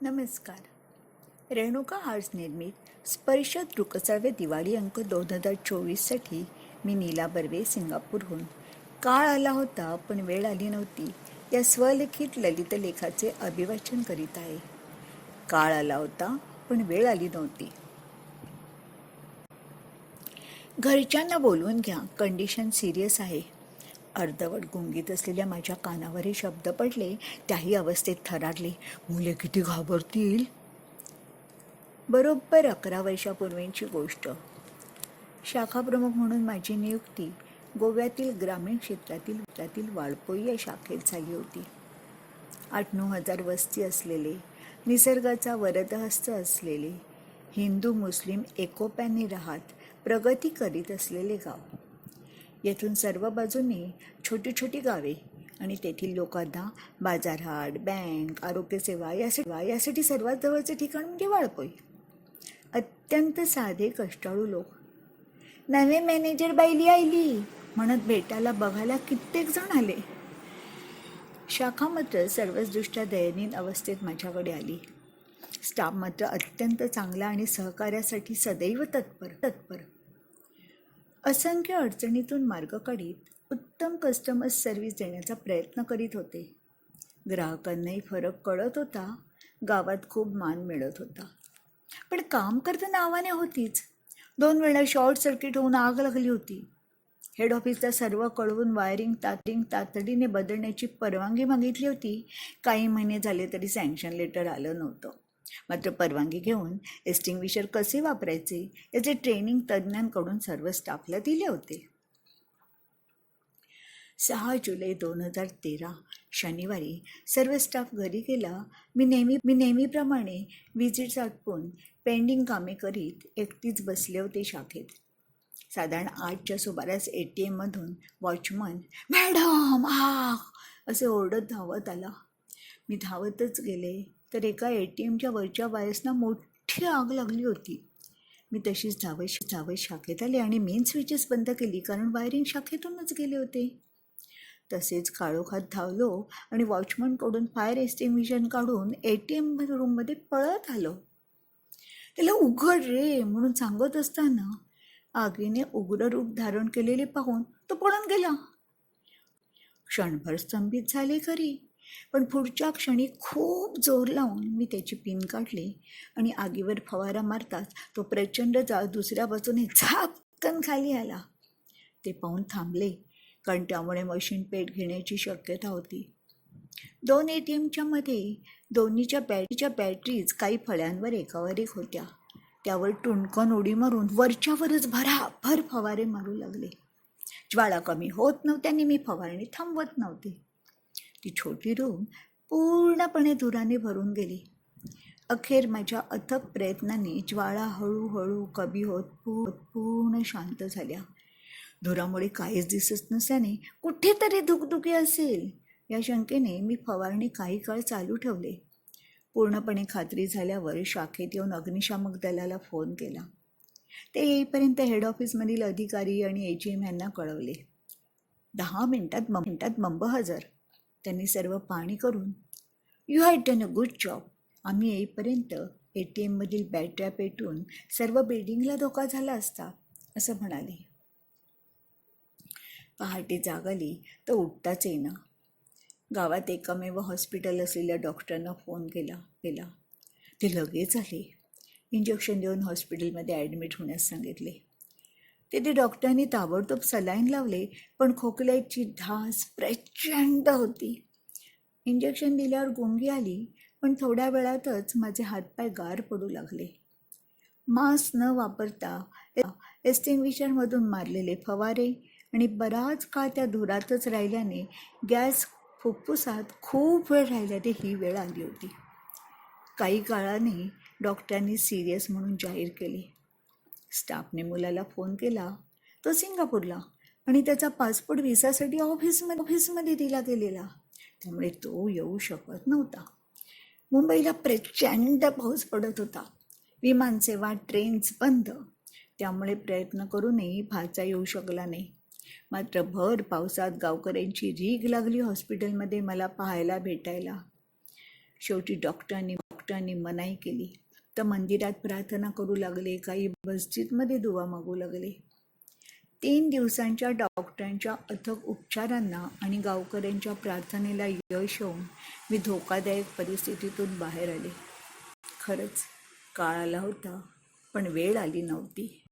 नमस्कार. रेणुका आर्ट्स निर्मित स्पर्श दृकसाव्य दिवाळी अंक दोन हजार चोवीससाठी मी नीला बर्वे सिंगापूरहून. काळ आला होता पण वेळ आली नव्हती. या स्वलिखित ललित लेखाचे अभिवाचन करीत आहे. काळ आला होता पण वेळ आली नव्हती. घरच्यांना बोलवून घ्या कंडिशन सिरियस आहे. अर्धवट गुंगीत असलेल्या माझ्या कानावर हे शब्द पडले त्याही अवस्थेत थरारले. मुले किती घाबरतील? बरोबर अकरा वर्षापूर्वींची गोष्ट. शाखाप्रमुख म्हणून माझी नियुक्ती गोव्यातील ग्रामीण क्षेत्रातील त्यातील वाळपोई या शाखेत झाली होती. आठ नऊ हजार वस्ती असलेले निसर्गाचा वरदहस्त असलेले हिंदू मुस्लिम एकोप्याने राहत प्रगती करीत असलेले गाव. येथून सर्व बाजूंनी छोटी छोटी गावे आणि तेथील लोकांना बाजारहाट बँक आरोग्यसेवा यासाठी यासाठी सर्वात जवळचे ठिकाण म्हणजे वाळपोई अत्यंत साधे कष्टाळू लोक. नवे मॅनेजर बाईली आयली म्हणत भेटायला बघायला कित्येक जण आले. शाखा मात्र सर्वच दृष्ट्या दयनीन अवस्थेत माझ्याकडे आली. स्टाफ मात्र अत्यंत चांगला आणि सहकार्यासाठी सदैव तत्पर तत्पर. असंख्य अडचणीतून मार्ग काढीत उत्तम कस्टमर सर्व्हिस देण्याचा प्रयत्न करीत होते. ग्राहकांनाही फरक कळत होता. गावात खूप मान मिळत होता. पण काम करता नावाने होतीच. दोन वेळा शॉर्ट सर्किट होऊन आग लागली होती. हेड ऑफिसला सर्व कळवून वायरिंग तातडीने तातडीने बदलण्याची परवानगी मागितली होती. काही महिने झाले तरी सँक्शन लेटर आलं नव्हतं. मात्र परवानगी घेऊन एस्टिंग्विशर कसे वापरायचे याचे ट्रेनिंग तज्ज्ञांकडून सर्व स्टाफला दिले होते. सहा जुलै दोन हजार तेरा शनिवारी सर्व स्टाफ घरी गेला. मी नेहमी मी नेहमीप्रमाणे विजिट आटपून पेंडिंग कामे करीत एकटीच बसले होते शाखेत. साधारण आठच्या सुमारास ए टी एममधून वॉचमन मॅडम आ असे ओरडत धावत आला. मी धावतच गेले. तर एका ए टी एमच्या वरच्या वायर्सना मोठी आग लागली होती. मी तशीच धावत धावत शाखेत आले आणि मेन स्विचेस बंद केली कारण वायरिंग शाखेतूनच गेले होते. तसेच काळोखात धावलो आणि वॉचमनकडून फायर एस्टिंग्विशन काढून ए टी एम रूममध्ये पळत आलो. त्याला उघड रे म्हणून सांगत असताना आगीने उग्र रूप धारण केलेले पाहून तो पळून गेला. क्षणभर स्तंभित झाले खरी. पण पुढच्या क्षणी खूप जोर लावून मी त्याची पिन काढली आणि आगीवर फवारा मारताच तो प्रचंड जा दुसऱ्या बाजूने झापकन खाली आला. ते पाहून थांबले. कारण त्यामुळे मशीन पेट घेण्याची शक्यता होती. दोन ए टी एमच्या मध्ये दोन्हीच्या बॅटरीच्या बॅटरीज काही फळ्यांवर एकावर एक होत्या. त्यावर टुणकन उडी मारून वरच्यावरच भराभर फवारे मारू लागले. ज्वाळा कमी होत नव्हत्याने मी फवारणी थांबवत नव्हते. ती छोटी रूम पूर्णपणे धुराने भरून गेली. अखेर माझ्या अथक प्रयत्नाने ज्वाळा हळूहळू कमी होत पू पूर्ण शांत झाल्या. धुरामुळे काहीच दिसत नसल्याने कुठेतरी धुकधुकी असेल. या शंकेने मी फवारणी काही काळ चालू ठेवले. पूर्णपणे खात्री झाल्यावर शाखेत येऊन अग्निशामक दलाला फोन केला. ते येईपर्यंत हेड ऑफिसमधील अधिकारी आणि ए जी एम यांना कळवले. दहा मिनिटात म मिनिटात मंब हजर त्यांनी सर्व पाणी करून you had done a good job आम्ही येईपर्यंत ए टी एममधील बॅटऱ्या पेटून सर्व बिल्डिंगला धोका झाला असता असं म्हणाले. पहाटे जागाली तर उठताच येईना. गावात एकमेव हॉस्पिटल असलेल्या डॉक्टरांना फोन केला केला. ते लगेच आले. इंजेक्शन देऊन हॉस्पिटलमध्ये ॲडमिट होण्यास सांगितले. तेथे डॉक्टरांनी ताबडतोब सलाईन लावले पण खोकल्याची धास प्रचंड होती. इंजेक्शन दिल्यावर गुंगी आली पण थोड्या वेळातच माझे हातपाय गार पडू लागले. मास्क न वापरता एस्टिंग्विशरमधून मारलेले फवारे आणि बराच काळ त्या धुरातच राहिल्याने गॅस फुफ्फुसात खूप वेळ राहिल्याने ही वेळ आली होती. काही काळाने डॉक्टरांनी सिरियस म्हणून जाहीर केले. स्टाफने मुलाला फोन केला. तो सिंगापूरला आणि त्याचा पासपोर्ट व्हिसासाठी ऑफिसमध्ये ऑफिसमध्ये दिला गेलेला. त्यामुळे तो येऊ शकत नव्हता. मुंबईला प्रचंड पाऊस पडत होता. विमानसेवा ट्रेन्स बंद. त्यामुळे प्रयत्न करूनही फारसा येऊ शकला नाही. मात्र भर पावसात गावकऱ्यांची रीग लागली हॉस्पिटलमध्ये मला पाहायला भेटायला. शेवटी डॉक्टरांनी डॉक्टरांनी मनाई केली. तर मंदिरात प्रार्थना करू लागले काही मस्जिदमध्ये दुवा मागू लागले. तीन दिवसांच्या डॉक्टरांच्या अथक उपचारांना आणि गावकऱ्यांच्या प्रार्थनेला यश येऊन मी धोकादायक परिस्थितीतून बाहेर आले. खरंच काळ आला होता पण वेळ आली नव्हती.